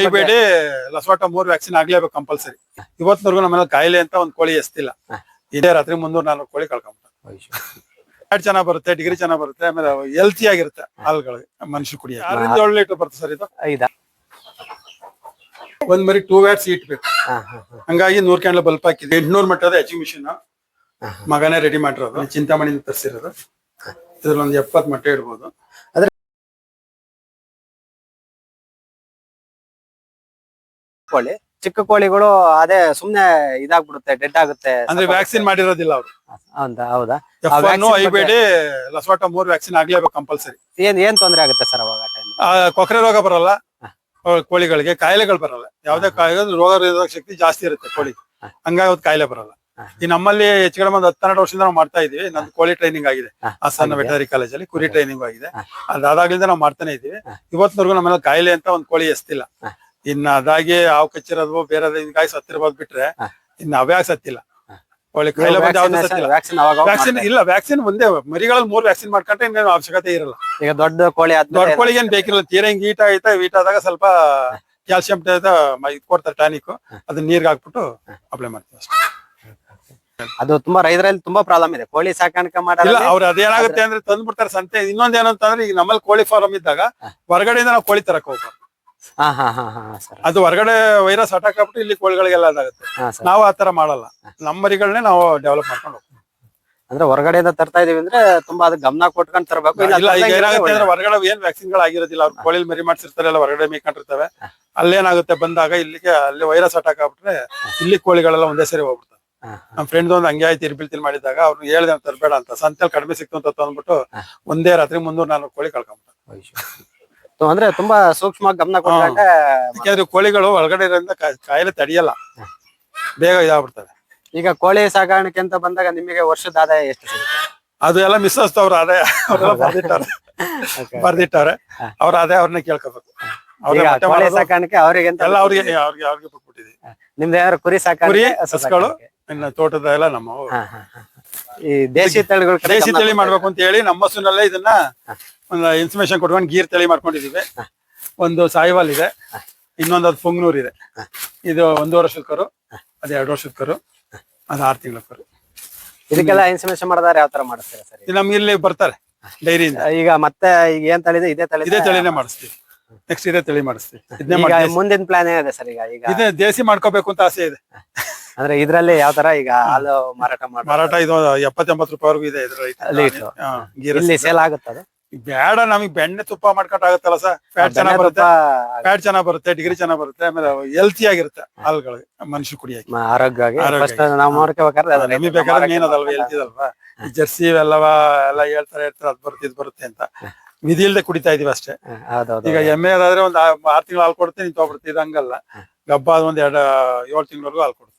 ಐಬೇಡಿ ಲಸವಾಟ ಮೂರ್ vaccine ಆಗ್ಲೇಬೇಕು compulsory ಇವತ್ತಿನವರೆಗೂ ನಮ್ಮಲ್ಲಿ ಕಾಯಿಲೆ ಅಂತ ಒಂದ್ ಕೋಳಿ ಎಸ್ತಿಲ್ಲ. ಇದೇ ರಾತ್ರಿ ಮುನ್ನೂರ್ ನಾಲ್ಕು ಕೋಳಿ ಕಳ್ಕೊಂಬಿಟ್ಟು ಚೆನ್ನಾಗಿ ಚೆನ್ನಾಗ್ ಬರುತ್ತೆ ಡಿಗ್ರಿ ಚೆನ್ನಾಗಿ ಬರುತ್ತೆ ಆಮೇಲೆ ಹೆಲ್ತಿ ಆಗಿರುತ್ತೆ ಹಾಲ್ಗಳು ಮನುಷ್ಯ ಕುಡಿಯ ಏಳು ಲೀಟರ್ ಬರುತ್ತೆ ಸರ್ ಇದು? ಒಂದ್ ಮರಿ ಟೂ ವ್ಯಾಟ್ಸ್ ಇಟ್ ಬೇಕು. ಹಾ ಹಾ ಹಾ. ಹಂಗಾಗಿ ನೂರ್ ಕ್ಯಾಂಡ್ಲ ಬಲ್ಪ್ ಹಾಕಿದ್ವಿ ಎಂಟ್ನೂರ್ ಮಟ್ಟದ ಎಜುಮಿಷನ್. ಮಗನೇ ರೆಡಿ ಮಾಡಿರೋದು. ಚಿಂತಾಮಣಿಯಿಂದ ತರಿಸಿರೋದು. ಇದ್ರಲ್ಲಿ ಒಂದ್ ಎಪ್ಪತ್ ಮಟ್ಟ ಇಡ್ಬೋದು. ಕೋಳಿ. ಚಿಕ್ಕ ಕೋಳಿಗಳು ಅದೇ ಸುಮ್ನೆ ಇದಾಗ್ಬಿಡುತ್ತೆ ಡೆಡ್ ಆಗುತ್ತೆ. ಅಂದ್ರೆ ವ್ಯಾಕ್ಸಿನ್ ಮಾಡಿರೋದಿಲ್ಲ ಅವರು. ಹೌದಾ ಎಫ್ ಆ vaccine ಬಗ್ಗೆ- ಐಬೇಡಿ ಲಸೋಟ ಮೂರ್ ವ್ಯಾಕ್ಸಿನ್ ಆಗ್ಲೇಬೇಕು ಕಂಪಲ್ಸರಿ ಏನ್ ಏನ್ ತೊಂದ್ರೆ ಆಗುತ್ತೆ ಸರ್ ಅವಾಗ ಕೊಕ್ಕರೆ ರೋಗ ಬರಲ್ಲ. ಆ, ಕೋಳಿಗಳಿಗೆ ಕಾಯಿಲೆಗಳು ಬರಲ್ಲ. ಯಾವ್ದೇ ಕಾಯಿಲೆ ರೋಗ ನಿರೋಧಕ ಶಕ್ತಿ ಜಾಸ್ತಿ ಇರುತ್ತೆ ಕೋಳಿ. ಹಾ. ಹಂಗಾಗಿ ಕಾಯಿಲೆ ಬರಲ್ಲ. ಹಾ. ಈ ನಮ್ಮಲ್ಲಿ ಹೆಚ್ಚು ಕಡಿಮೆ ಒಂದು ಹತ್ತೆರಡು ವರ್ಷದಿಂದ ನಾವು ಮಾಡ್ತಾ ಇದೀವಿ ನಂದು ಕೋಳಿ ಟ್ರೈನಿಂಗ್ ಆಗಿದೆ. ಹಾ, ಹಾಸನ? ವೆಟನರಿ ಕಾಲೇಜಲ್ಲಿ ಕುರಿ ಟ್ರೈನಿಂಗ್ ಆಗಿದೆ. ಹಾ. ಅದಾದಾಗ್ಲಿಂದ ನಾವು ಮಾಡ್ತಾನೆ ಇದೀವಿ ಹಾ. ಇವತ್ತಿನವರೆಗೂ ನಮ್ಮಲ್ಲಿ ಕಾಯಿಲೆ ಅಂತ ಒಂದ್ ಕೋಳಿ ಎಸ್ತಿಲ್ಲ. ಹಾ. ಇನ್ನ ಅದಾಗಿ ಹಾವು ಕಚ್ಚಿರೋದು ಬೇರೆ ಹಿಂಗಾಗಿ ಸತ್ತಿರ್ಬೋದು ಬಿಟ್ರೆ. ಇನ್ನ ಅವ್ಯಾಗ ಸತ್ತಿಲ್ಲ? ಕೋಳಿ ಕಾಯಿಲೆ ಬಂದು ಯಾವ್ದು ಸತ್ತಿಲ್ಲ. ವ್ಯಾಕ್ಸಿನ್ ಅವಾಗ ವ್ಯಾಕ್ಸಿನ್ ಇಲ್ಲ ವ್ಯಾಕ್ಸಿನ್ ಒಂದೇ ಮರಿಗಳಲ್ಲಿ ಮೂರ್ ವ್ಯಾಕ್ಸಿನ್ ಮಾಡ್ಕೊಂಡ್ರೆ ಇನ್ನೇನು ಅವಶ್ಯಕತೆ ಇರಲ್ಲ. ಈಗ ದೊಡ್ಡ ಕೋಳಿ ದೊಡ್ಡ ಕೋಳಿ ಕೋಳಿಗೆ ಏನ್ ಬೇಕಿರಲ್ಲ ತೀರಾ ಹಿಂಗ್ ಈಟ ಆಯ್ತಾ ಈಟ್ ಆದಾಗ ಸ್ವಲ್ಪ ಕ್ಯಾಲ್ಸಿಯಂ ಇದು ಕೊಡ್ತಾರೆ ಟಾನಿಕ್. ಅದನ್ನ ನೀರ್ಗೆ ಹಾಕ್ಬಿಟ್ಟು ಅಪ್ಲೈ ಮಾಡ್ತೀವಿ ಅಷ್ಟೇ. ಅದು ತುಂಬಾ ರೈತರಲ್ಲಿ ತುಂಬಾ ಪ್ರಾಬ್ಲಮ್ ಇದೆ. ಕೋಳಿ ಸಾಕಾಣಿಕೆ ಇಲ್ಲ ಅವ್ರ ಅದೇನಾಗುತ್ತೆ ಅಂದ್ರೆ ತಂದ್ಬಿಡ್ತಾರೆ ಸಂತೆ. ಇನ್ನೊಂದ್ ಏನು ಅಂತಂದ್ರೆ ಈಗ ನಮ್ಮಲ್ಲಿ ಕೋಳಿ ಫಾರ್ಮ್ ಇದ್ದಾಗ ಹೊರಗಡೆಯಿಂದ ನಾವು ಕೋಳಿ ತರಕ್ ಹೋಗ್ಬಾರ್ದು. ಹಾ ಹಾ ಹಾ ಹಾ ಸರ್. ಅದು ಹೊರಗಡೆ ವೈರಸ್ ಅಟ್ಯಾಕ್ ಆಗ್ಬಿಟ್ಟು ಇಲ್ಲಿ ಕೋಳಿಗಳಿಗೆಲ್ಲ ಅದಾಗುತ್ತೆ ಹಾ ಸರ್. ನಾವು ಆತರ ಮಾಡಲ್ಲ. ನಮ್ಮ ಮರಿಗಳನ್ನೇ ನಾವು ಡೆವಲಪ್ ಮಾಡ್ಕೊಂಡು ಹೋಗ್ತೀವಿ. ಅಂದ್ರೆ ಹೊರಗಡೆಯಿಂದ ತರ್ತಾ ಇದೀವಿ ಅಂದ್ರೆ ತುಂಬಾ ಅದಕ್ಕೆ ಗಮನ ಕೊಟ್ಕೊಂಡ್ ತರಬೇಕು. ಇಲ್ಲ ಇಲ್ಲ ಈಗ ಏನಾಗುತ್ತೆ ಅಂದ್ರೆ ಹೊರಗಡೆ ಏನ್ ವ್ಯಾಕ್ಸಿನ್ಗಳು ಆಗಿರೋದಿಲ್ಲ ಅವ್ರು ಕೋಳಿ ಮರಿ ಮಾಡ್ಸಿರ್ತಾರೆ ಎಲ್ಲ ಹೊರಗಡೆ ಮೇಯ್ಕೊಂಡಿರ್ತವೆ ಅಲ್ಲೇನಾಗುತ್ತೆ ಬಂದಾಗ ಇಲ್ಲಿಗೆ ಅಲ್ಲಿ ವೈರಸ್ ಅಟ್ಯಾಕ್ ಆಗ್ಬಿಟ್ರೆ ಇಲ್ಲಿ ಕೋಳಿಗಳೆಲ್ಲ ಒಂದೇ ಸರಿ ಹೋಗ್ಬಿಡ್ತವೆ ಹಾ, ನಮ್ಮ ಫ್ರೆಂಡ್ ಒಂದು ಹಂಗೆ ಆಯ್ತು ಇರ್ಬಿಲ್ತಿಲ್ ಮಾಡಿದಾಗ ಅವ್ರು ಹೇಳ್ದೆ ತರಬೇಡ ಅಂತ. ಸಂತೆಲ್ ಕಡಿಮೆ ಸಿಕ್ತು ಅಂತ ತಂದ್ಬಿಟ್ಟು ಒಂದೇ ರಾತ್ರಿ ಮುನ್ನೂರ್ ನಾಲ್ಕು ಕೋಳಿ ಕಳ್ಕೊಂಬಿಟ್ಟು. ಅಂದ್ರೆ ತುಂಬಾ ಸೂಕ್ಷ್ಮ ಗಮನ ಕೊಟ್ಟಾಗ ಯಾಕಂದ್ರೆ ಕೋಳಿಗಳು ಒಳಗಡೆ ಇರೋದ್ರಿಂದ ಕಾ- ಕಾಯಿಲೆ ತಡೆಯಲ್ಲ. ಬೇಗ ಇದಾಗ್ಬಿಡ್ತವೆ ಈಗ ಕೋಳಿ ಸಾಕಾಣಿಕೆ ಅಂತ ಬಂದಾಗ ನಿಮಗೆ ವರ್ಷದ ಆದಾಯ ಎಷ್ಟು ಸಿಗುತ್ತೆ? ಅದು ಎಲ್ಲ ಮಿಸ್ ಅವ್ರ ಆದಾಯ. ಅವರೆಲ್ಲ ಬರ್ದಿಟ್ಟವ್ರೆ Okay. ಬರ್ದಿಟ್ಟಾರೆ. ಹಾ. ಅವ್ರ ಆದಾಯ ಅವ್ರನ್ನ ಕೇಳ್ಕೋಬೇಕು. ಅವ್ರೇ ಈಗ ಮೊಟ್ಟೆ ಕೋಳಿ ಮಾಡೋದು, ಸಾಕಾಣಿಕೆ ಅವ್ರಿಗೆ ಅಂತ ಎಲ್ಲ ಅವ್ರಿಗೆ ಅವ್ರಿಗೆ ಅವ್ರಿಗೆ ಬಿಟ್ಬಿಟ್ಟಿದೀವಿ ನಿಮ್ದು ಯಾರು ಕುರಿ ಸಾಕಾಣಿಕೆ ಕುರಿ, ಹಸು ಸಾಕಾಣಿಕೆ. ಇನ್ನು ತೋಟದ ಎಲ್ಲ ನಮ್ಮ ಹಾ, ಹಾ, ಹಾ. ಈ ದೇಶಿ ತಳಿಗಳು ಕಡೆ ದೇಶಿ ಗಮನ ತಳಿ ಮಾಡ್ಬೇಕು ಅಂತ ಹೇಳಿ ನಮ್ಮ ಹಸುನಲ್ಲೇ ಇದನ್ನ ಒಂದು ಇನ್ಫಾರ್ಮೇಶನ್ ಕೊಟ್ಕೊಂಡು ಗೀರ್ ತಳಿ ಮಾಡ್ಕೊಂಡಿದೀವಿ ಒಂದು ಸಾಯಿವಾಲ್ ಇದೆ. ಇನ್ನೊಂದು ಅದು ಪುಂಗ್ನೂರ್ ಇದೆ. ಇದು ಒಂದು ವರ್ಷದ ಕರು ಅದು ಎರಡು ವರ್ಷದ ಕರು ಅದು ಆರು ತಿಂಗಳ ಕರು ಇದಕ್ಕೆಲ್ಲ ಇನ್ಸ್ಟಿಮೇಷನ್ ಮಾಡಿದಾರೆ ಯಾವ ತರ ಮಾಡಿಸ್ತಾರೆ ಸರ್ ಇದು? ನಮ್ಗೆ ಇಲ್ಲಿ ಬರ್ತಾರೆ ಡೈರಿಯಿಂದ. ಈಗ ಮತ್ತೆ ಈಗ ಏನ್ ತಳಿದೆ ಇದೇ? ತಳಿ ಇದೇ ತಳಿನೇ ಮಾಡಿಸ್ತೀವಿ. ನೆಕ್ಸ್ಟ್ ಇದೇ ತಳಿ ಮಾಡಿಸ್ತೀವಿ. ಇದನ್ನೇ ಮುಂದಿನ ಪ್ಲಾನ್ ಏನಿದೆ ಸರ್ ಈಗ? ಈಗ ಇದೇ ದೇಸಿ ಮಾಡ್ಕೋಬೇಕು ಅಂತ ಆಸೆ ಇದೆ. ಅಂದ್ರೆ ಇದ್ರಲ್ಲಿ ಯಾವ ತರ ಈಗ ಹಾಲು ಮಾರಾಟ ಮಾಡಿ ಮಾರಾಟ ಇದು ಎಪ್ಪತ್ತೆಂಬತ್ತು ರೂಪಾಯಿವರೆಗೂ ಇದೆ ಲೀಟ್ರು. ಇಲ್ಲಿ ಸೇಲ್ ಆಗುತ್ತೆ ಅದು? ಬೇಡ ನಮಗೆ ಬೆಣ್ಣೆ ತುಪ್ಪ ಮಾಡ್ಕೊಂಡ್ ಆಗುತ್ತಲ್ಲ ಸರ್? ಫ್ಯಾಟ್ ಚೆನ್ನಾಗಿ ಬರುತ್ತೆ. ಫ್ಯಾಟ್ ಚೆನ್ನಾಗ್ ಬರುತ್ತೆ ಡಿಗ್ರಿ ಚೆನ್ನಾಗ್ ಬರುತ್ತೆ ಆಮೇಲೆ ಹೆಲ್ತಿ ಆಗಿರುತ್ತೆ ಹಾಲ್ಗಳು ಮನುಷ್ಯ ಕುಡಿಯಕ್ಕೆ. ಆರೋಗ್ಯವಾಗಿ. ನಾವು ನೋಡ್ಕೋಬೇಕಾದ್ರೆ ಅದು ನಮಗೆ ಬೇಕಾದ್ರೆ ಜರ್ಸಿ ಎಲ್ಲವಾ ಎಲ್ಲ ಹೇಳ್ತಾರೆ ಹೇಳ್ತಾರೆ ಅದ್ ಬರುತ್ತೆ ಇದ್ ಬರುತ್ತೆ ಅಂತ. ವಿಧಿ ಇಲ್ದೆ ಕುಡಿತಾ ಇದೀವಿ ಅಷ್ಟೇ. ಈಗ ಎಮ್ಮೆ ಆದ್ರೆ ಒಂದ್ ಆರ್ ತಿಂಗಳು ಹಾಲು ಕೊಡ್ತೀನಿ ನಿಂತು ಹೋಗ್ಬಿಡುತ್ತೆ ಇದು ಹಂಗಲ್ಲ. ಗಬ್ಬ ಒಂದ್ ಎರಡ್ ಏಳು ತಿಂಗಳವರೆಗೂ ಹಾಲು ಕೊಡುತ್ತೆ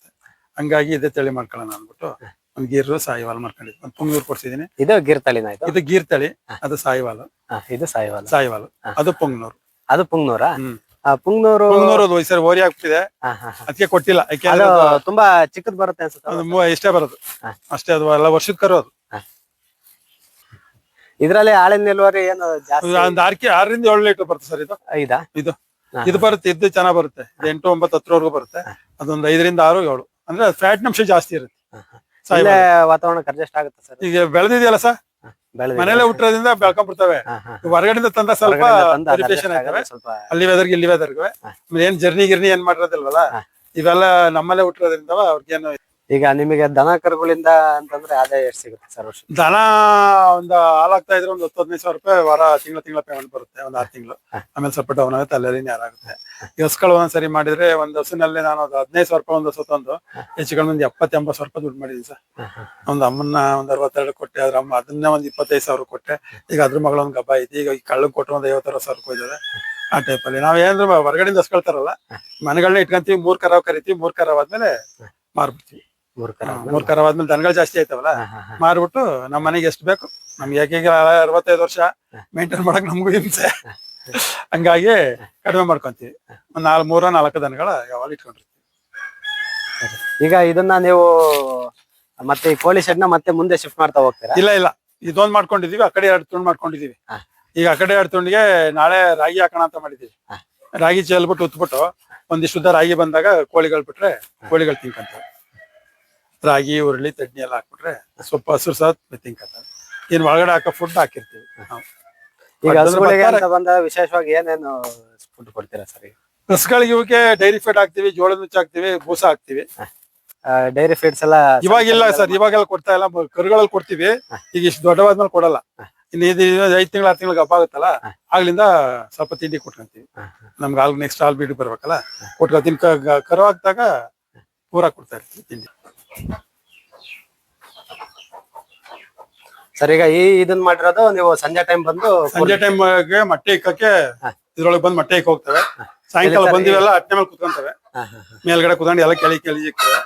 ಹಂಗಾಗಿ ಇದೇ ತಳಿ ಮಾಡ್ಕೊಳ್ಳೋಣ ಅಂದ್ಬಿಟ್ಟು ಒಂದ್ ಗೀರು ಸಾಯಿವಾಲ್ ಮಾಡ್ಕೊಂಡಿದ್ವಿ. ಒಂದು ಪುಂಗೂರು ಕೊಡ್ಸಿದೀನಿ ಇದು ಗೀರ್ ತಳಿನ ಇದು? ಇದು ಗೀರ್ ತಳಿ ಅದು ಸಾಯಿವಾಲ್ ಹ, ಇದು ಸಾಯಿವಾಲ್ ಸಾಯಿವಾಲ್ ಅದು ಪುಂಗ್ನೂರು. ಅದು ಪುಂಗ್ನೂರ? ಹ್ಮ್. ಆ, ಪುಂಗ್ನೂರು ಪುಂಗ್ನೂರು ಅದು ಈ ಸರಿ ಓರಿ ಆಗ್ಬಿಟ್ಟಿದೆ. ಹ, ಹ, ಹ. ಅದಕ್ಕೆ ಕೊಟ್ಟಿಲ್ಲ. ಯಾಕೆಂದ್ರೆ ಅದು- ತುಂಬಾ ಚಿಕ್ಕದ್ ಬರುತ್ತೆ ಅನ್ಸುತ್ತೆ ಅದು ಇಷ್ಟೇ ಬರೋದು. ಹಾ. ಅಷ್ಟೇ ಅದು ಎಲ್ಲ ವರ್ಷದ ಕರು ಅದು. ಇದ್ರಲ್ಲಿ ಹಾಲಿನ ಇಳುವರಿ ಏನು ಜಾಸ್ತಿ? ಒಂದ್ ಆರ್ಕೆ ಆರರಿಂದ ಏಳು ಲೀಟರ್ ಬರುತ್ತೆ ಸರ್ ಇದು. ಐದಾ? ಇದು. ಹಾ. ಇದು ಬರುತ್ತೆ ಇದು ಚೆನ್ನಾಗ್ ಬರುತ್ತೆ. ಇದು ಎಂಟು ಒಂಬತ್ತು ಹತ್ತರವರೆಗೂ ಬರುತ್ತೆ. ಅದೊಂದ್ ಐದರಿಂದ ಆರು ಏಳು. ಅಂದ್ರೆ ಫ್ಯಾಟ್ ಅಂಶ ಜಾಸ್ತಿ ಇರುತ್ತೆ. ಇಲ್ಲೇ ಸಾಯಿವಾಲ್. ವಾತಾವರಣ ಅಡ್ಜಸ್ಟ್ ಆಗುತ್ತೆ ಸರ್. ಈಗ ಬೆಳೆದಿದೆಯಲ್ಲ ಸರ್? ಮನೇಲೆ ಹುಟ್ಟಿರೋದ್ರಿಂದ ಬೆಳ್ಕೊಂಡ್ಬಿಡ್ತವೆ ಹೊರಗಡೆಯಿಂದ ತಂದ ಸ್ವಲ್ಪ ಅಲ್ಲಿ ವೆದರ್ಗೆ ಇಲ್ಲಿ ವೆದರ್ಗೆ ಏನ್ ಜರ್ನಿ ಗಿರ್ನಿ ಏನ್ ಮಾಡಿರೋದಿಲ್ವಲ್ಲ. ಇವೆಲ್ಲ ನಮ್ಮಲ್ಲೇ ಹುಟ್ಟಿರೋದ್ರಿಂದ ಅವ್ರಿಗೇನು ಈಗ ನಿಮಗೆ ದನ ಕರುಗಳಿಂದ ಅಂತಂದ್ರೆ ಆದಾಯ ಎಷ್ಟು ಸಿಗುತ್ತೆ ಸರ್ ವರ್ಷ ದನ ಒಂದು ಹಾಲಾಗ್ತಾ ಇದ್ರೆ ಒಂದು ಹತ್ತು ಹದಿನೈದು ಸಾವಿರ ರೂಪಾಯಿ ವಾರ ತಿಂಗಳ ತಿಂಗಳ ಪೇಮೆಂಟ್ ಬರುತ್ತೆ ಒಂದ್ ಆರು ತಿಂಗಳು. ಆಮೇಲೆ ಸ್ವಲ್ಪ ಡೌನ್ ಆಗುತ್ತೆ ಅಲ್ಲಲ್ಲಿ ಆಗುತ್ತೆ. ಈ ಹಸುಗಳು ಒಂದ್ಸರಿ ಮಾಡಿದ್ರೆ ಒಂದ್ ಹಸುನಲ್ಲಿ ನಾನು ಒಂದು ಹದಿನೈದು ಸಾವಿರ ರೂಪಾಯಿ ಒಂದು ಹಸು ತಂದು ಹೆಚ್ಚು ಕಡಿಮೆ ಒಂದು ಎಪ್ಪತ್ತು ಎಂಬತ್ತು ಸಾವಿರ ರೂಪಾಯಿ ದುಡ್ಡು ಮಾಡಿದೀನಿ ಸರ್. ಒಂದು ಅಮ್ಮನ್ನ ಒಂದ್ ಅರವತ್ತೆರಡು ಕೊಟ್ಟೆ ಅದ್ರ ಅಮ್ಮ ಅದನ್ನ ಒಂದ್ ಇಪ್ಪತ್ತೈದು ಸಾವಿರ ಕೊಟ್ಟೆ. ಈಗ ಅದ್ರ ಮಗಳ ಒಂದ್ ಗಬ್ಬ ಐತಿ ಈಗ ಈ ಕಳ್ಳು ಕೊಟ್ಟು ಒಂದ್ ಐವತ್ತರ ಸಾವಿರ ಹೋಗಿದ್ದಾರೆ ಆ ಟೈಪ್ ಅಲ್ಲಿ. ನಾವ್ ಏನಾದ್ರು ಹೊರಗಡೆಯಿಂದ ಹಸ್ಕೊಳ್ತಾರಲ್ಲ ಮನೆಗಳನ್ನ ಇಟ್ಕೊಂತೀವಿ ಮೂರ್ ಕರಾವ್ ಕರಿತೀವಿ ಮೂರ್ ಕರಾವ್ ಆದ್ಮೇಲೆ ಮಾರ್ಬಿಡ್ತೀವಿ. ಮೂರ್ ಕರ ಆದ್ಮೇಲೆ ದನಗಳು ಜಾಸ್ತಿ ಆಯ್ತವಲ್ಲ? ಮಾರ್ಬಿಟ್ಟು ನಮ್ಮ ಮನೆಗೆ ಎಷ್ಟು ಬೇಕು? ನಮ್ಗೆ ಯಾಕೆ ಅರವತ್ತೈದು ವರ್ಷ ಮೇಂಟೈನ್ ಮಾಡಕ್ ನಮಗೂ ಹಿಂಸೆ. ಹಂಗಾಗಿ ಕಡಿಮೆ ಮಾಡ್ಕೊಂತೀವಿ. ಒಂದ್ ನಾಲ್ ಮೂರ ನಾಲ್ಕು ದನಗಳ ಯಾವಾಗ ಇಟ್ಕೊಂಡಿರ್ತೀವಿ. ಈಗ ಇದನ್ನ ನೀವು ಮತ್ತೆ ಈ ಕೋಳಿ ಶೆಡ್ನ ಮತ್ತೆ ಮುಂದೆ ಶಿಫ್ಟ್ ಮಾಡ್ತಾ ಹೋಗ್ತೀರಾ? ಇಲ್ಲ ಇಲ್ಲ. ಇದೊಂದ್ ಮಾಡ್ಕೊಂಡಿದೀವಿ ಆ ಕಡೆ ಎರಡು ತುಂಡು ಮಾಡ್ಕೊಂಡಿದೀವಿ. ಈಗ ಆ ಕಡೆ ಎರಡು ತುಂಡಿಗೆ ನಾಳೆ ರಾಗಿ ಹಾಕೋಣ ಅಂತ ಮಾಡಿದೀವಿ. ರಾಗಿ ಚೆಲ್ಬಿಟ್ಟು ಉತ್ಬಿಟ್ಟು ಒಂದಿಷ್ಟು ಉದ್ದ ರಾಗಿ ಬಂದಾಗ ಕೋಳಿಗಳು ಬಿಟ್ರೆ ಕೋಳಿಗಳು ತಿನ್ಕಂತವೆ. ರಾಗಿ ಹುರುಳಿ ತಡ್ನಿ ಎಲ್ಲ ಹಾಕ್ಬಿಟ್ರೆ ಸ್ವಲ್ಪ ಹಸಿರು ಸಹ ತಿನ್ಕಂತವೆ ಇನ್ ಒಳಗಡೆ ಹಾಕೋ ಫುಡ್ ಹಾಕಿರ್ತೀವಿ. ನಾವು ಈಗ ಹಸುಗಳಿಗೆ ಅಂತ ವಿಶೇಷವಾಗಿ ಏನೇನು ಫುಡ್ ಕೊಡ್ತೀರಾ ಸರ್ ಹಸುಗಳಿಗೆ ಇವಕ್ಕೆ ಡೈರಿ ಫೀಡ್ ಹಾಕ್ತಿವಿ ಜೋಳದ ನುಚ್ಚ ಹಾಕ್ತಿವಿ ಬೂಸ ಹಾಕ್ತಿವಿ. ಡೈರಿ ಫೀಡ್ಸ್ ಎಲ್ಲ ಇವಾಗಿಲ್ಲ ಸರ್ ಇವಾಗೆಲ್ಲ ಕೊಡ್ತಾ ಇಲ್ಲ. ಕರುಗಳಲ್ಲಿ ಕೊಡ್ತೀವಿ. ಈಗ ಇಷ್ಟು ದೊಡ್ಡವಾದ್ಮೇಲೆ ಕೊಡಲ್ಲ. ಇನ್ನು ಇದು ಐದ್ ತಿಂಗಳು ಆರು ತಿಂಗಳಿಗೆ ಹಬ್ಬ ಆಗುತ್ತಲ್ಲ ಆಗ್ಲಿಂದ ಸ್ವಲ್ಪ ತಿಂಡಿ ಕೊಟ್ಕೊಂತೀವಿ. ನಮ್ಗೆ ಆಲ್ ನೆಕ್ಸ್ಟ್ ಹಾಲ್ ಬಿಡ್ ಬರ್ಬೇಕಲ್ಲ. ಕೊಟ್ಕೊತೀನಿ ಕರು ಹಾಕ್ದಾಗ ಪೂರ ಕೊಡ್ತಾ ಇರ್ತೀವಿ ತಿಂಡಿ. ಸರ್ ಈಗ ಈ ಇದನ್ನ ಮಾಡಿರೋದು ನೀವು ಸಂಜೆ ಟೈಮ್ ಬಂದು ಸಂಜೆ ಟೈಮ್ ಮೊಟ್ಟೆ ಇಕ್ಕಕ್ಕೆ ಇದ್ರೊಳಗೆ ಬಂದು ಮೊಟ್ಟೆ ಇಕ್ಕ ಹೋಗ್ತವೆ ಸಾಯಂಕಾಲ ಬಂದಿವೆಲ್ಲ ಅಟ್ಟೆ ಮೇಲೆ ಕುತ್ಕೊಂತವೆ. ಮೇಲ್ಗಡೆ ಕುತ್ಕೊಂಡು ಎಲ್ಲ ಕೆಳಿ ಕೆಳಗೆ ಇಕ್ತವೆ.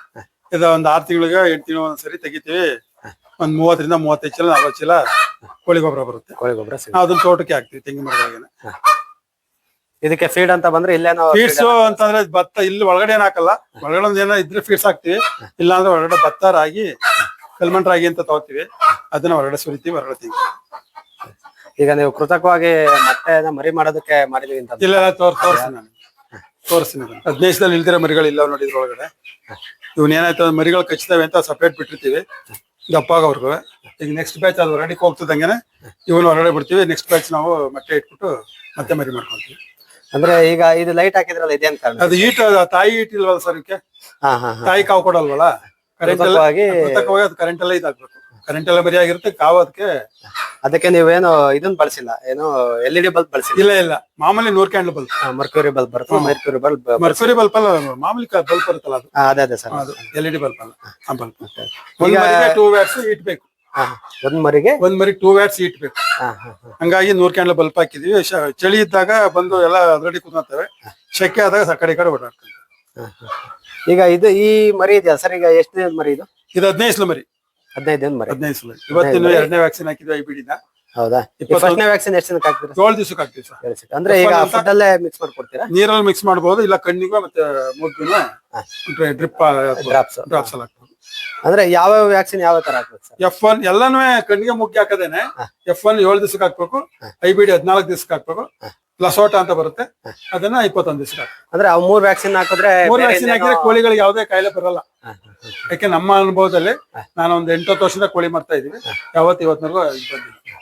ಇದು ಒಂದ್ ಆರ್ ತಿಂಗಳಿಗೆ ಎಂಟು ತಿಂಗಳು ಒಂದ್ಸರಿ ತೆಗಿತೀವಿ. ಒಂದ್ ಮೂವತ್ತರಿಂದ ಮೂವತ್ತೈದು ಚೀಲ ನಲ್ವತ್ತು ಚೀಲ ಕೋಳಿ ಗೊಬ್ಬರ ಬರುತ್ತೆ. ಕೋಳಿ ಗೊಬ್ಬರ ಅದನ್ನ ತೋಟಕ್ಕೆ ಹಾಕ್ತಿವಿ ತೆಂಗಿನ ಮರಗಳಿಗೆ ಇದಕ್ಕೆ ಫೀಡ್ ಅಂತ ಬಂದ್ರೆ ಇಲ್ಲೇನೋ ಫೀಡ್ಸ್ ಅಂತಂದ್ರೆ ಭತ್ತ ಇಲ್ಲಿ ಒಳಗಡೆ ಏನ್ ಹಾಕಲ್ಲ ಒಳಗಡೆ ಒಂದ್ ಏನೋ ಇದ್ರೆ ಫೀಡ್ಸ್ ಹಾಕ್ತಿವಿ. ಇಲ್ಲ ಅಂದ್ರೆ ಹೊರಗಡೆ ಭತ್ತ ರಾಗಿ ಕಲ್ಮಂಟ್ ರಾಗಿ ಅಂತ ತಗೋತೀವಿ. ಅದನ್ನ ಹೊರಗಡೆ ಸುರಿತೀವಿ ಹೊರಗಡೆ ತಿಂತೀವಿ. ಈಗ ನೀವು ಕೃತಕವಾಗಿ ಮತ್ತೆ ಮರಿ ಮಾಡೋದಕ್ಕೆ ಮಾಡಿದೀವಿ ಅಂತ ಇಲ್ಲ ತೋರ್ ತೋರಿಸ್ತೀನಿ ನಾನು. ತೋರಿಸ್ತೀನಿ. ಹದಿನೈದದಲ್ಲಿ ಇಲ್ದಿರೋ ಮರಿಗಳು ಇಲ್ಲ ನೋಡಿದ್ರ ಒಳಗಡೆ ಇವನ್ ಏನಾಯ್ತು ಮರಿಗಳು ಕಚ್ತವೆ ಅಂತ ಸಪ್ರೇಟ್ ಬಿಟ್ಟಿರ್ತೀವಿ. ದಪ್ಪಾಗವ್ರಿಗೂ ಈಗ ನೆಕ್ಸ್ಟ್ ಬ್ಯಾಚ್ ಅದು ಹೊರಗಡೆ ಹೋಗ್ತದಂಗೆನೆ ಇವನು ಹೊರಗಡೆ ಬಿಡ್ತೀವಿ. ನೆಕ್ಸ್ಟ್ ಬ್ಯಾಚ್ ನಾವು ಮೊಟ್ಟೆ ಇಟ್ಬಿಟ್ಟು ಮತ್ತೆ ಮರಿ ಮಾಡ್ಕೊಂತೀವಿ. ಅಂದ್ರೆ ಈಗ ಇದು ಲೈಟ್ ಹಾಕಿದ್ರಲ್ಲ ಇದೇನ್ ಕಾರಣ ಅದು ಈಟ್ ತಾಯಿ ಈಟ್ ಇಲ್ವಲ್ಲ ಸರ್ ಇದಕ್ಕೆ ಹಾ ಹಾ ಹಾ. ತಾಯಿ ಕಾವು ಕೊಡಲ್ವಲ್ಲ? ಕರೆಂಟ್ ಎಲ್ಲ ಕೃತಕವಾಗಿ ಕೃತಕವಾಗಿ ಅದು ಕರೆಂಟ್ ಎಲ್ಲ ಇದಾಗ್ಬೇಕು. ಕರೆಂಟ್ ಎಲ್ಲ ಬರಿ ಆಗಿರುತ್ತೆ ಕಾವು ಅದಕ್ಕೆ ಅದಕ್ಕೆ ನೀವೇನು ಇದನ್ನ ಬಳಸಿಲ್ಲ? ಏನು ಎಲ್ ಇ ಡಿ ಬಲ್ಬ್ ಬಳಸಿಲ್ಲ? ಇಲ್ಲ ಇಲ್ಲ. ಮಾಮೂಲಿ ನೂರ್ ಕ್ಯಾಂಡಲ್ ಬಲ್ಬ್. ಮರ್ಕ್ಯೂರಿ ಬಲ್ಬ್ ಬರುತ್ತೆ. ಮರ್ಕ್ಯೂರಿ ಬಲ್ಬ್ ಮರ್ಕರಿ ಬಲ್ಬ್ ಅಲ್ಲ ಮಾಮೂಲಿ ಬಲ್ಬ್ ಬರುತ್ತಲ್ಲ ಅದು. ಅದೇ ಅದೇ ಸರ್ ಅದು. ಎಲ್ ಇ ಡಿ ಬಲ್ಬ್ ಅಲ್ಲ. ಆ ಬಲ್ಬ್. ಒಂದ್ ಮರಿಗೆ ಟೂ ವ್ಯಾಟ್ಸ್ ಈಟ್ ಬೇಕು. ಒಂದ್ ಮರಿಗೆ? ಒಂದ್ ಮರಿ ಟೂ ವ್ಯಾಟ್ಸ್ ಇಟ್ಬೇಕು ಹಂಗಾಗಿ ನೂರ್ ಕ್ಯಾಂಡಲ್ ಬಲ್ಪ್ ಹಾಕಿದೀವಿ. ಚಳಿ ಇದ್ದಾಗ ಬಂದು ಎಲ್ಲ ಅದ್ರಡಿ ಕುತ್ಕೊತವೆ. ಶೆಕೆ ಆದಾಗ ಸ ಕಡೆ ಈ ಕಡೆ ಓಡಾಡ್ತವೆ. ಈಗ ಇದು ಈ ಮರಿ ಇದೆಯಾ ಸರ್? ಈಗ ಎಷ್ಟು ದಿನದ ಮರಿ ಇದು? ಇದು ಹದಿನೈದು ಮರಿ. ಹದಿನೈದು ದಿನದ ಮರಿ. ಹದಿನೈದು ಇವತ್ತಿನ ಎರಡನೇ ವ್ಯಾಕ್ಸಿನ್ ಹಾಕಿದ್ವಿ ಐ ಬಿಡಿನ ಹೌದಾ? ಫಸ್ಟ್ನೇ ವ್ಯಾಕ್ಸಿನ್ ಎಷ್ಟು ದಿನಕ್ಕೆ ಹಾಕ್ತೀರಾ? ಏಳು ದಿವಸಕ್ಕೆ ಹಾಕ್ತೀವಿ ಸರ್. ಹೇಳಿ ಸರ್. ಅಂದ್ರೆ ಈಗ ಸ್ವಲ್ಪ ಫುಡ್ ಅಲ್ಲೇ ಮಿಕ್ಸ್ ಮಾಡ್ಕೊಡ್ತೀರಾ? ನೀರಲ್ಲಿ ಮಿಕ್ಸ್ ಮಾಡಬಹುದು ಇಲ್ಲ ಕಣ್ಣಿಗೂ ಮತ್ತೆ ಮೂಗಿನ ಡ್ರಿಪ್ ಡ್ರಾಪ್ಸ್ ಡ್ರಾಪ್ಸ್ ಎಲ್ಲ ಹಾಕ್ಬೋದು. ಅಂದ್ರೆ ಯಾವ ವ್ಯಾಕ್ಸಿನ್ ಯಾವ ತರ ಹಾಕ್ಬೇಕು ಸರ್? ಎಫ್ ಒನ್ ಎಲ್ಲಾನು ಕಣ್ಣಿಗೆ ಮುಗ್ಗಿ ಹಾಕದೇನೆ ಎಫ್ ಒನ್ ಏಳು ದಿವಸಕ್ಕೆ ಹಾಕ್ಬೇಕು ಐ ಬಿ ಡಿ ಹದಿನಾಲ್ಕು ದಿವಸಕ್ಕೆ ಹಾಕ್ಬೇಕು ಲಸೋಟ ಅಂತ ಬರುತ್ತೆ. ಅದನ್ನ ಇಪ್ಪತ್ತೊಂದು ದಿವಸಕ್ಕೆ ಹಾಕ್ಬೇಕು. ಅಂದ್ರೆ ಅವ್ ಮೂರ್ ವ್ಯಾಕ್ಸಿನ್ ಹಾಕಿದ್ರೆ ಮೂರ್ ಬೇರೆ ವ್ಯಾಕ್ಸಿನ್ ಇನ್ನೇನೋ- ಹಾಕಿದ್ರೆ ಕೋಳಿಗಳಿಗೆ ಯಾವುದೇ ಕಾಯಿಲೆ ಬರಲ್ಲ. ಹಾ, ಹಾ, ಹಾ. ಯಾಕೆ ನಮ್ಮ ಅನುಭವದಲ್ಲಿ ನಾನು ಒಂದ್ ಎಂಟತ್ತು ವರ್ಷದಿಂದ ಕೋಳಿ ಮಾಡ್ತಾ ಇದೀವಿ ಯಾವತ್ತು ಇವತ್ತಿನವರೆಗೂ ಬಂದಿಲ್ಲ.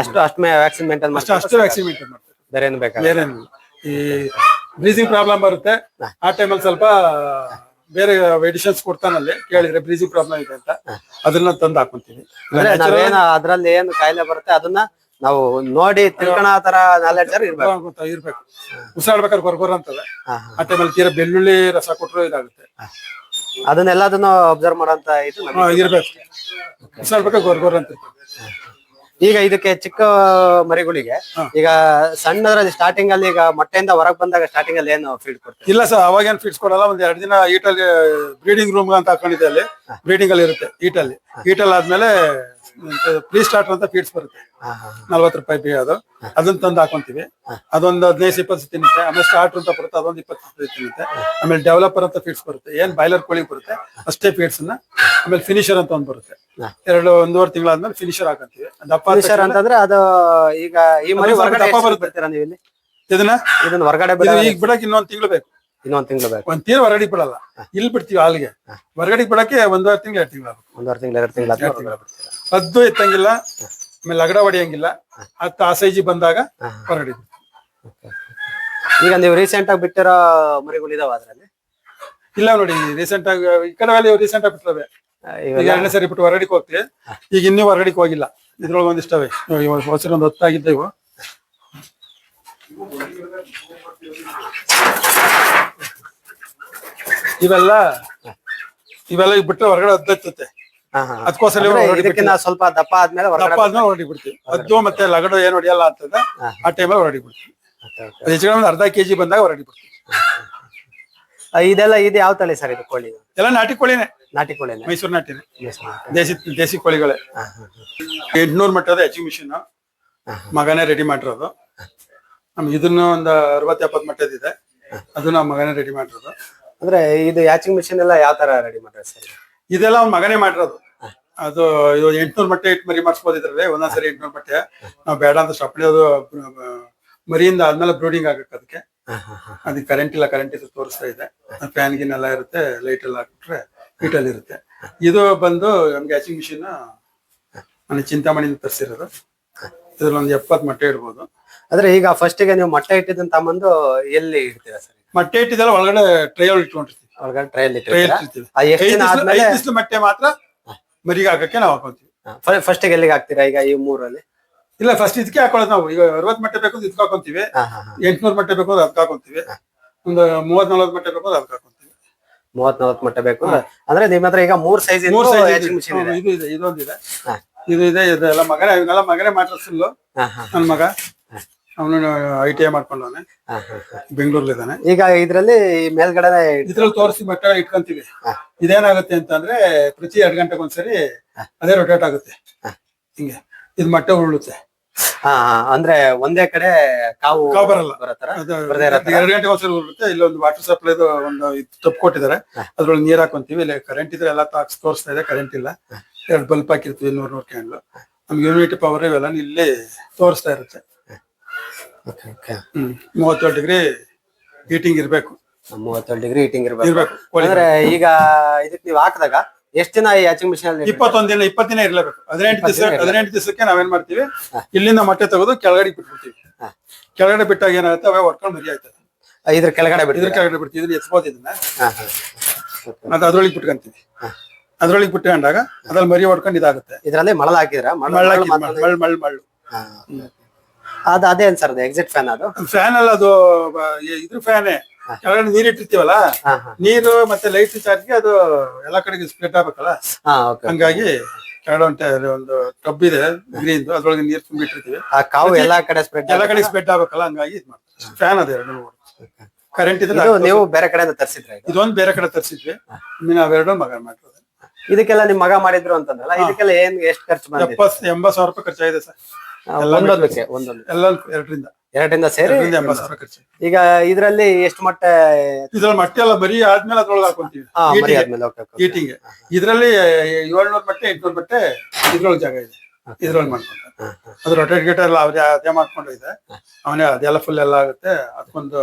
ಅಷ್ಟು ಅಷ್ಟು ವ್ಯಾಕ್ಸಿನ್ ಮೇಂಟೈನ್ ಅಷ್ಟು ಅಷ್ಟೇ ವ್ಯಾಕ್ಸಿನ್ ಮೇಂಟೈನ್ ಮಾಡ್ತಾರೆ ಬೇರೆ ಏನು ಬೇಕಾಗಿಲ್ಲ ಬೇರೇನಿಲ್ಲ ಈ ಬ್ರೀಸಿಂಗ್ ಪ್ರಾಬ್ಲಮ್ ಬರುತ್ತೆ. ಆ ಟೈಮಲ್ಲಿ ಸ್ವಲ್ಪ ಬೇರೆ ಮೆಡಿಷನ್ಸ್ ಕೊಡ್ತಾನಲ್ಲಿ ಕೇಳಿದ್ರೆ ಬ್ರೀಸಿಂಗ್ ಪ್ರಾಬ್ಲಮ್ ಇದೆ ಅಂತ. ಅದನ್ನ ತಂದು ಹಾಕೊಂತೀವಿ ನಾವೇನು ಅದ್ರಲ್ಲಿ ಏನು ಕಾಯಿಲೆ ಬರುತ್ತೆ ಅದನ್ನ ನಾವು ನೋಡಿ ತಿಳ್ಕೊಳೋ ತರ ನಾಲೆಡ್ಜ್ ಇರ್ಬೇಕು. ಇರ್ಬೇಕು. ಉಸಿರಾಡ್ಬೇಕಾದ್ರೆ ಗೊರ್ಗೊರ್ ಅಂತವೆ. ಆ ಟೈಮಲ್ಲಿ ತೀರಾ ಬೆಳ್ಳುಳ್ಳಿ ರಸ ಕೊಟ್ಟರು ಇದಾಗುತ್ತೆ. ಅದನ್ನೆಲ್ಲದನ್ನು ಅಬ್ಸರ್ವ್ ಮಾಡೋಂತ ಇದು ಇರ್ಬೇಕು. ಉಸಿರಾಡ್ಬೇಕಾದ್ರೆ ಗೊರ್ಗೊರ್ ಅಂತ. ಈಗ ಇದಕ್ಕೆ ಚಿಕ್ಕ ಮರಿಗಳಿಗೆ ಈಗ ಸಣ್ಣದ್ರಲ್ಲಿ ಸ್ಟಾರ್ಟಿಂಗ್ ಅಲ್ಲಿ ಈಗ ಮೊಟ್ಟೆಯಿಂದ ಹೊರಗ್ ಬಂದಾಗ ಸ್ಟಾರ್ಟಿಂಗ್ ಅಲ್ಲಿ ಏನು ಫೀಡ್ ಕೊಡ್ತೀವಿ ಇಲ್ಲ ಸರ್ ಅವಾಗ ಏನ್ ಫೀಡ್ಸ್ ಕೊಡಲ್ಲ ಒಂದ್ ಎರಡು ದಿನ ಈಟಲ್ಲಿ ಬ್ರೀಡಿಂಗ್ ರೂಮ್ ಅಂತ ಹಾಕೊಂಡಿದ್ದೆ ಅಲ್ಲಿ. ಬ್ರೀಡಿಂಗ್ ಅಲ್ಲಿ ಇರುತ್ತೆ ಈಟಲ್ಲಿ ಈಟಲ್ ಆದ್ಮೇಲೆ ಪ್ರೀ ಸ್ಟಾರ್ಟರ್ ಅಂತ ಫೀಡ್ಸ್ ಬರುತ್ತೆ. ನಲ್ವತ್ತು ರೂಪಾಯಿ ಬಿ ಅದು. ಅದನ್ನ ತಂದು ಹಾಕೊಂತೀವಿ. ಅದೊಂದು ಹದಿನೈದು ಇಪ್ಪತ್ತು ತಿನ್ನುತ್ತೆ ಆಮೇಲೆ ಸ್ಟಾರ್ಟರ್ ಅಂತ ಬರುತ್ತೆ ಅದೊಂದು ಇಪ್ಪತ್ತು ತಿನ್ನುತ್ತೆ. ಆಮೇಲೆ ಡೆವಲಪರ್ ಅಂತ ಫೀಡ್ಸ್ ಬರುತ್ತೆ. ಏನ್ ಬಾಯ್ಲರ್ ಕೋಳಿ ಬರುತ್ತೆ ಅಷ್ಟೇ ಫೀಡ್ಸ್ನ ಆಮೇಲೆ ಫಿನಿಶರ್ ಅಂತ ಒಂದು ಬರುತ್ತೆ. ಎರಡು ಒಂದೂವರೆ ತಿಂಗಳಾದ್ಮೇಲೆ ಫಿನಿಶರ್ ಹಾಕಂತೀವಿ. ದಪ್ಪ ಫಿನಿಶರ್ ಅಂತಂದ್ರೆ ಅದು ಈಗ ಈ ಮನೆ ಅದು ಹೊರಗಡೆ ದಪ್ಪ ಬರುತ್ತೆ. ಬಿಡ್ತೀರಾ ನೀವು ಇಲ್ಲಿ? ಇದನ್ನ? ಇದನ್ನ ಹೊರಗಡೆ ಇದು ಈಗ ಬಿಡಕ್ಕೆ ಇನ್ನೊಂದ್ ತಿಂಗಳು ಬೇಕು. ಇನ್ನೊಂದ್ ತಿಂಗಳು ಬೇಕು. ಒಂದ್ ತೀರ್ ಹೊರಗಡೆ ಬಿಡಲ್ಲ. ಇಲ್ಲಿ ಬಿಡ್ತೀವಿ ಹಾಲಿಗೆ. ಹೊರಗಡೆ ಬಿಡಕ್ಕೆ ಒಂದೂವರೆ ತಿಂಗಳು ಎರಡು ತಿಂಗಳು ಒಂದೂವರೆ ತಿಂಗಳು ಎರಡು ತಿಂಗಳು ಆದ್ಮೇಲೆ ಹೊರಗಡೆ ಬಿಡ್ತೀರಾ? ಎತ್ತಂಗಿಲ್ಲ ಆಮೇಲೆ ಲಗಡ ಹೊಡಿಯಂಗಿಲ್ಲ. ಹತ್ತು ಆ ಸೈಜಿ ಬಂದಾಗ ಹೊರಗಡೆ ಬಿಡ್ತೀವಿ. ಈಗ ನೀವು ರೀಸೆಂಟ್ ಆಗಿ ಬಿಟ್ಟಿರೋ ಮರಿಗಳು ಇದಾವ ಅದ್ರಲ್ಲಿ? ಇಲ್ಲ ನೋಡಿ ರೀಸೆಂಟ್ ಆಗಿ ಈ ಕಡೆ ರೀಸೆಂಟ್ ಆಗಿ ಬಿಟ್ಟವೆ ಆ, ಈಗ ಎರಡನೇ ಸರಿ ಬಿಟ್ಟು ಹೊರಗಡೆ ಹೋಗ್ತೀವಿ. ಈಗ ಇನ್ನೂ ಹೊರಗಡೆ ಹೋಗಿಲ್ಲ. ಇದ್ರೊಳಗೆ ಒಂದಿಷ್ಟವೆ ಹೊಸರು ಒಂದು ಹೊತ್ತಾಗಿದ್ದ ಇವು. ಇವೆಲ್ಲ ಇವೆಲ್ಲ ಈಗ ಬಿಟ್ಟರೆ ಹೊರಗಡೆ ಹತ್ತತ್ತೆ ಹಾ. ಅದಕ್ಕೋಸ್ಕರ ಸ್ವಲ್ಪ ದಪ್ಪ ಆದ್ಮೇಲೆ ದಪ್ಪ ಆದ್ಮೇಲೆ ಹೊರಡಿ ಬಿಡ್ತೀವಿ. ಅದು ಮತ್ತೆ ಲಗಡು ಏನ್ ಹೊಡಿಯಲ್ಲ ಅಂತಂದ್ರೆ ಆ ಟೈಮಲ್ಲಿ ಹೊರಡಿ ಬಿಡ್ತೀವಿ. ಹೆಚ್ಚಿನ ಹೆಚ್ಚು ಒಂದು ಅರ್ಧ ಕೆಜಿ ಬಂದಾಗ ಹೊರಡಿ ಬಿಡ್ತೀವಿ. ಇದೆಲ್ಲ ಇದು ಯಾವ ತಳಿ ಸರ್ ಇದು ಕೋಳಿ? ಎಲ್ಲ ನಾಟಿ ಕೋಳಿನೇ. ನಾಟಿ ಕೋಳಿ ಮೈಸೂರು ನಾಟಿ Yes, ma'am. ದೇಸಿ ದೇಸಿ ಕೋಳಿಗಳೇ. ಹಾ, ಹಾ, ಹಾ. ಎಂಟ್ನೂರು ಮಟ್ಟದ ಎಕ್ಸಿಬಿಷನ್ ಮಗನೇ ರೆಡಿ ಮಾಡಿರೋದು. ನಮ್ಗೆ ಇದನ್ನು ಒಂದು ಅರವತ್ತು ಎಪ್ಪತ್ತು ಮಟ್ಟದಿದೆ ಅದು ನಮ್ಮ ಮಗನೇ ರೆಡಿ ಮಾಡಿರೋದು. ಅಂದ್ರೆ ಇದು ಯಾಚಿಂಗ್ ಮಿಷಿನ್ ಎಲ್ಲ ಯಾವ ತರ ರೆಡಿ ಮಾಡ್ರಿ ಸರ್? ಇದೆಲ್ಲ ಅವ್ನ ಮಗನೇ ಮಾಡಿರೋದು. ಅದು ಇದು ಎಂಟ್ನೂರು ಮಟ್ಟೆ ಇಟ್ಟು ಮರಿ ಮಾಡಿಸ್ಬೋದಿದ್ರೆ ಒಂದೊಂದ್ ಸರಿ ಎಂಟ್ನೂರು ಮಟ್ಟೆ. ನಾವು ಬೇಡ ಅಂತ ಸಪ್ಲೈ ಅದು ಮರಿಯಿಂದ ಆದ್ಮೇಲೆ ಬ್ರೂಡಿಂಗ್ ಆಗಕ್ಕೆ ಅದಕ್ಕೆ. ಅದಕ್ಕೆ ಕರೆಂಟ್ ಇಲ್ಲ ಕರೆಂಟ್ ಇದು ತೋರಿಸ್ತಾ ಇದೆ. ಫ್ಯಾನ್ ಗಿನ್ ಎಲ್ಲ ಇರುತ್ತೆ ಲೈಟ್ ಎಲ್ಲ ಹಾಕ್ಬಿಟ್ರೆ ಹೀಟಲ್ಲಿ ಇರುತ್ತೆ ಇದು ಬಂದು ನಮ್ಗೆ ವಾಷಿಂಗ್ ಮಿಷಿನ್ ನಾನು ಚಿಂತಾಮಣಿಯಿಂದ ತರಿಸಿರೋದು. ಇದ್ರಲ್ಲಿ ಒಂದು ಎಪ್ಪತ್ತು ಮೊಟ್ಟೆ ಇಡ್ಬೋದು. ಅಂದ್ರೆ ಈಗ ಫಸ್ಟ್ಗೆ ನೀವು ಮೊಟ್ಟೆ ಇಟ್ಟಿದ್ದನ್ನ ತಗೊಂಬಂದು ಎಲ್ಲಿ ಇಡ್ತೀರಾ ಸರ್ ಮೊಟ್ಟೆ ಇಟ್ಟಿದ್ರೆ ಒಳಗಡೆ ಟ್ರೈ ಒಳಗೆ ಇಟ್ಕೊಂಡಿರ್ತೀವಿ. ಒಳಗಡೆ ಟ್ರೈಲ್ ಟ್ರೈ ಇಟ್ಟಿರ್ತೀವಿ. ಮೊಟ್ಟೆ ಮಾತ್ರ ಮರಿಗೆ ಹಾಕಕ್ಕೆ ನಾವು ಹಾಕೊಂತೀವಿ ಫಸ್ಟ್ಗೆ ಎಲ್ಲಿಗೆ ಹಾಕ್ತೀರಾ ಈಗ ಈ ಮೂರಲ್ಲಿ? ಇಲ್ಲ ಫಸ್ಟ್ ಇದಕ್ಕೆ ಹಾಕೊಳ್ಳೋದು ನಾವು. ಈಗ ಅರವತ್ ಮೊಟ್ಟೆ ಬೇಕು ಇದಕ್ಕೆ ಹಾಕೊಂತೀವಿ ಎಂಟ್ನೂರು ಮೊಟ್ಟೆ ಬೇಕು ಅಂದ್ರೆ ಅದಕ್ಕೆ ಹಾಕೊಂತೀವಿ ಒಂದು ಮೂವತ್ ನಲ್ವತ್ತು ಮೊಟ್ಟೆ ಬೇಕು ಅಂದ್ರೆ ಅದಕ್ಕೆ ಹಾಕೊಂತೀವಿ ಮೂವತ್ ನಲ್ವತ್ ಮಟ್ಟ ಬೇಕು ಅಂದ್ರೆ ನಿಮ್ ಹತ್ರ ಈಗ ಮೂರ್ ಸೈಜ್ ಮೂರ್ ಸೈಜ್ ಮಿಷಿನ್ ಇದೆ. ಇದು. ಇದೆ ಇದೊಂದಿದೆ. ಇದು ಇದೆ ಇದೆಲ್ಲ ಮಗನೇ ಇವನ್ನೆಲ್ಲ ಮಗನೇ ಹಾ, ನನ್ನ ಮಗ. ಅವನು ಐ ಟಿ ಐ ಮಾಡ್ಕೊಂಡವನೆ. ಇದ್ದಾನೆ ಈಗ ಇದ್ರಲ್ಲಿ ಮೇಲ್ಗಡೆ ಇದ್ರಲ್ಲಿ ತೋರಿಸಿ ಮಟ್ಟ ಇಟ್ಕೊಂತೀವಿ. ಇದೇನಾಗುತ್ತೆ ಅಂತಂದ್ರೆ ಪ್ರತಿ ಎರಡ್ ಗಂಟೆಗೆ ಒಂದ್ಸರಿ ಅದೇ ರೊಟೇಟ್ ಆಗುತ್ತೆ. ಹಿಂಗೆ. ಇದು ಮೊಟ್ಟೆ ಉರುಳುತ್ತೆ. ಹಾ ಅಂದ್ರೆ ಒಂದೇ ಕಡೆ ಕಾವು ಕಾವು ಬರಲ್ಲ. ಬರತ್ತಾರ ಬರದೇ? ಎರಡು ಗಂಟೆಗೆ ಒಂದ್ಸರಿ ಉರುಳುತ್ತೆ ಇಲ್ಲೊಂದು ವಾಟರ್ ಸಪ್ಲೈ ಒಂದು ತಪ್ಪು ಕೊಟ್ಟಿದ್ದಾರೆ. ಅದ್ರೊಳಗೆ ನೀರ್ ಹಾಕೊಂತೀವಿ ಇಲ್ಲ ಕರೆಂಟ್ ಇದ್ರೆ ಎಲ್ಲ ತಾಕ್ಸ್ ತೋರಿಸ್ತಾ ಇದೆ ಕರೆಂಟ್ ಇಲ್ಲ. ಎರಡು ಬಲ್ಪ್ ಹಾಕಿರ್ತೀವಿ ನೂರ್ ನೂರ್ ಕ್ಯಾಂಡ್ಲು ನಮ್ಗೆ ಯೂನಿಟಿ ಪವರ್ ಇವೆಲ್ಲ ಇಲ್ಲಿ ತೋರಿಸ್ತಾ ಇರುತ್ತೆ. Okay, okay. ಹ್ಮ್ ಮೂವತ್ತೇಳು ಡಿಗ್ರಿ ಹೀಟಿಂಗ್ ಇರ್ಬೇಕು. ಮೂವತ್ತೇಳು ಡಿಗ್ರಿ ಹೀಟಿಂಗ್ ಇರ್ಬೇಕು. ಇರ್ಬೇಕು ಕೋಳಿ ಅಂದ್ರೆ ಈಗ ಇದಕ್ಕೆ ನೀವು ಹಾಕಿದಾಗ ಎಷ್ಟ್ ದಿನ ಈ ವಾಷಿಂಗ್ ಮಿಷಿನ್ ಅಲ್ಲಿ ಇಪ್ಪತ್ತೊಂದ್ ದಿನ ಇಪ್ಪತ್ತು ದಿನ ಇರ್ಲೇಬೇಕು. ಹದಿನೆಂಟು ದಿವಸ ಹದಿನೆಂಟು ದಿವಸಕ್ಕೆ ನಾವೇನ್ ಮಾಡ್ತೀವಿ? ಇಲ್ಲಿಂದ ಮೊಟ್ಟೆ ತೆಗೆದು ಕೆಳಗಡೆ ಬಿಟ್ಬಿಡ್ತೀವಿ. ಕೆಳಗಡೆ ಬಿಟ್ಟಾಗ ಏನಾಗುತ್ತೆ? ಅವೇ ಹೊಡ್ಕೊಂಡು ಮರಿ ಆಯ್ತದೆ. ಇದ್ರ ಕೆಳಗಡೆ ಬಿಟ್ಟು ಇದ್ರ ಕೆಳಗಡೆ ಬಿಡ್ತೀವಿ. ಇದ್ರ ಎತ್ಬೋದು ಇದನ್ನ. ಮತ್ತೆ ಅದ್ರೊಳಗೆ ಬಿಟ್ಕೊಂತೀವಿ. ಅದ್ರೊಳಗೆ ಬಿಟ್ಕೊಂಡಾಗ ಅದ್ರಲ್ಲಿ ಮರಿ ಹೊಡ್ಕೊಂಡು ಇದಾಗುತ್ತೆ. ಇದ್ರಲ್ಲಿ ಮಳಲ್ ಹಾಕಿದ್ರ? ಮಳ್ ಮಳ್ಳು ಮಳ್ಳು ಅದ ಅದು? ಎಕ್ಸಿಟ್ ಫ್ಯಾನ್ ಅದು? ಫ್ಯಾನ್ ಅಲ್ಲ ಅದು ಇದ್ರ ಫ್ಯಾನೇ. ಕೆಳಗಡೆ ನೀರ್ ಇಟ್ಟಿರ್ತೀವಲ್ಲ ನೀರು ಮತ್ತೆ ಲೈಟ್ ಚಾರ್ಜ್ಗೆ ಅದು ಎಲ್ಲಾ ಕಡೆಗೆ ಸ್ಪ್ರೆಡ್ ಆಗ್ಬೇಕಲ್ಲ? ಹಂಗಾಗಿ ಕೆಳಗಡೆ ಒಂದು ಟಬ್ ಇದೆ ಗ್ರೀನ್ ಅದ್ರೊಳಗೆ ನೀರ್ ತುಂಬಿಟ್ಟಿರ್ತೀವಿ ಆ ಕಾವು ಎಲ್ಲಾ ಕಡೆ ಸ್ಪ್ರೆಡ್ ಎಲ್ಲಾ ಕಡೆ ಸ್ಪ್ರೆಡ್ ಆಗ್ಬೇಕಲ್ಲ ಹಂಗಾಗಿ ಇದು ಫ್ಯಾನ್ ಅದೇ ಎರಡು ಕರೆಂಟ್ ಇದ್ರೆ ಇದು ನೀವು ಬೇರೆ ಕಡೆ ತರಿಸಿದ್ರೆ ಇದೊಂದು ಬೇರೆ ಕಡೆ ತರಿಸಿದ್ವಿ. ಇನ್ನು ಅವೆರಡು ಮಗ ಮಾಡಿರೋದು ಇದಕ್ಕೆಲ್ಲ ನಿಮ್ ಮಗ ಮಾಡಿದ್ರು ಅಂತಂದ್ರಲ್ಲ ಇದಕ್ಕೆಲ್ಲ ಏನ್ ಎಷ್ಟು ಖರ್ಚು ಬಂದಿದೆ ಎಪ್ಪತ್ ಎಂಬತ್ ಸಾವಿರ ರೂಪಾಯಿ ಖರ್ಚಾಗಿದೆ ಸರ್. ಒಂದೊಂದಕ್ಕೆ ಒಂದೊಂದು. ಎಲ್ಲ ಎರಡರಿಂದ. ಎರಡರಿಂದ ಸೇರಿ ಎರಡರಿಂದ ಎಂಬತ್ ಸಾವಿರ ಖರ್ಚು ಈಗ ಇದ್ರಲ್ಲಿ ಎಷ್ಟು ಮಟ್ಟೆ? ಇದ್ರಲ್ಲಿ ಮಟ್ಟೆ ಎಲ್ಲ ಬರೀ ಆದ್ಮೇಲೆ ಅದ್ರೊಳಗೆ ಹಾಕೊಂತೀವಿ. ಹಾ ಮರಿ ಆದ್ಮೇಲೆ ಓಕೆ ಈಟಿಂಗ್ ಇದ್ರಲ್ಲಿ ಏಳ್ನೂರ್ ಮಟ್ಟೆ ಎಂಟ್ನೂರ್ ಮಟ್ಟೆ ಇದ್ರೊಳಗೆ ಜಾಗ ಇದೆ. ಇದ್ರೊಳಗೆ ಮಾಡ್ಕೊಂಡ ಅದು ರೊಟೇಟ್ ಗಿಟ ಎಲ್ಲ ಅವ್ರೇ ಅದೇ ಮಾಡ್ಕೊಂಡು ಇದೆ ಅವನೇ ಅದೆಲ್ಲ ಫುಲ್ ಎಲ್ಲ ಆಗುತ್ತೆ. ಅದಕ್ಕೊಂದು